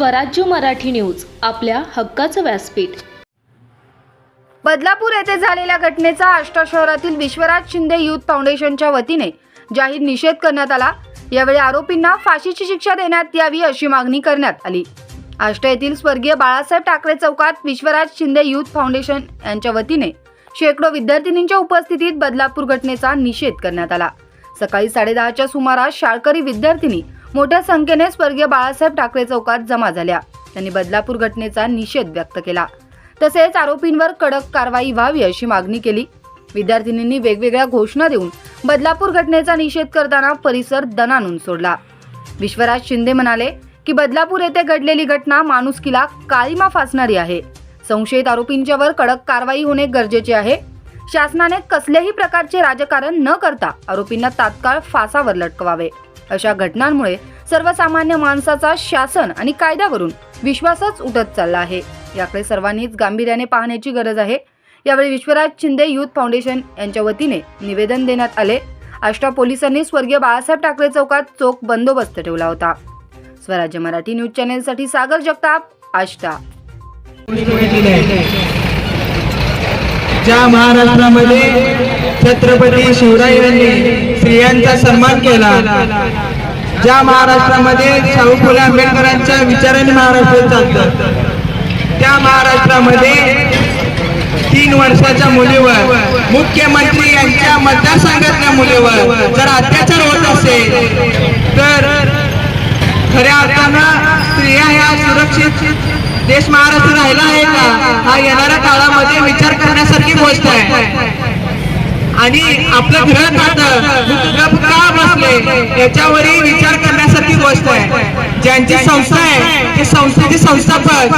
स्वराज्य मराठी न्यूज आपल्या हक्काचं व्यासपीठ. बदलापूर येथे झालेल्या घटनेचा आष्टा शहरातील विश्वराज शिंदे युथ फाउंडेशनच्या वतीने जाहीर निषेध करण्यात आला. यावेळी आरोपींना फाशीची शिक्षा देण्यात यावी अशी मागणी करण्यात आली. आष्टा येथील स्वर्गीय बाळासाहेब ठाकरे चौकात विश्वराज शिंदे युथ फाउंडेशन यांच्या वतीने शेकडो विद्यार्थिनींच्या उपस्थितीत बदलापूर घटनेचा निषेध करण्यात आला. सकाळी साडेदहाच्या सुमारास शाळकरी विद्यार्थिनी मोठ्या संख्येने स्वर्गीय बाळासाहेब ठाकरे चौकात जमा झाल्या. त्यांनी बदलापूर घटनेचा निषेध व्यक्त केला. तसेच आरोपींवर कडक कारवाई व्हावी अशी मागणी केली. विद्यार्थिनींनी वेगवेगळ्या घोषणा देऊन बदलापूर घटनेचा निषेध करताना परिसर दणानून सोडला. विश्वराज शिंदे म्हणाले की बदलापूर येथे घडलेली घटना माणुसकीला काळीमा फासणारी आहे. संशयित आरोपींच्यावर कडक कारवाई होणे गरजेचे आहे. शासनाने कसल्याही प्रकारचे राजकारण न करता आरोपींना तात्काळ फासावर लटकवावे. अशा घटनांमुळे सर्वसामान्य माणसाचा शासन आणि कायद्यावरून विश्वासच उठत चालला आहे. याकडे सर्वांनीच गांभीर्याने पाहण्याची गरज आहे. यावेळी विश्वराज शिंदे युथ फाउंडेशन यांच्या वतीने निवेदन देण्यात आले. आष्टा पोलिसांनी स्वर्गीय बाळासाहेब ठाकरे चौकात चोख बंदोबस्त ठेवला होता. स्वराज्य मराठी न्यूज चॅनेलसाठी सागर जगताप आष्टा. ज्या महाराष्ट्रामध्ये छत्रपती शिवरायांनी स्त्रियांचा सन्मान केला. ज्या महाराष्ट्रामध्ये शाहू फुले आंबेडकरांच्या विचाराने महाराष्ट्र चालतं त्या महाराष्ट्रामध्ये तीन वर्षाच्या मुलीवर मुख्यमंत्री यांच्या मतदारसंघातल्या मुलीवर जर अत्याचार होत असेल तर खऱ्या अर्थानं स्त्रिया ह्या सुरक्षित देश महाराष्ट्र राहिला आहे का? हा येणार काळामध्ये विचार करण्यासारखी गोष्ट आहे आणि आपलं घर खातं का बसले याच्यावरही विचार करण्यासारखी गोष्ट आहे. ज्यांची संस्था आहे ते संस्थेचे संस्थापक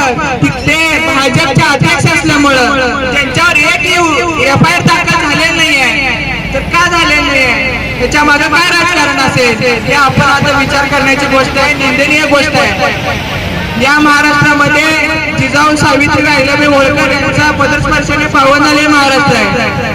ते भाजपचे अध्यक्ष असल्यामुळं त्यांच्यावर एक एफ आय आर दाखल झालेलं नाही आहे तर का झालेलं नाही आहे त्याच्यामागे काय राजकारण असेल? हे आपण आता विचार करण्याची गोष्ट आहे निंदनीय गोष्ट आहे. या महाराष्ट्रामध्ये जिजाऊ सावित्री अहिल्याबाई होळकर यांचा पदस्पर्शाने पावन झाले महाराष्ट्र आहे.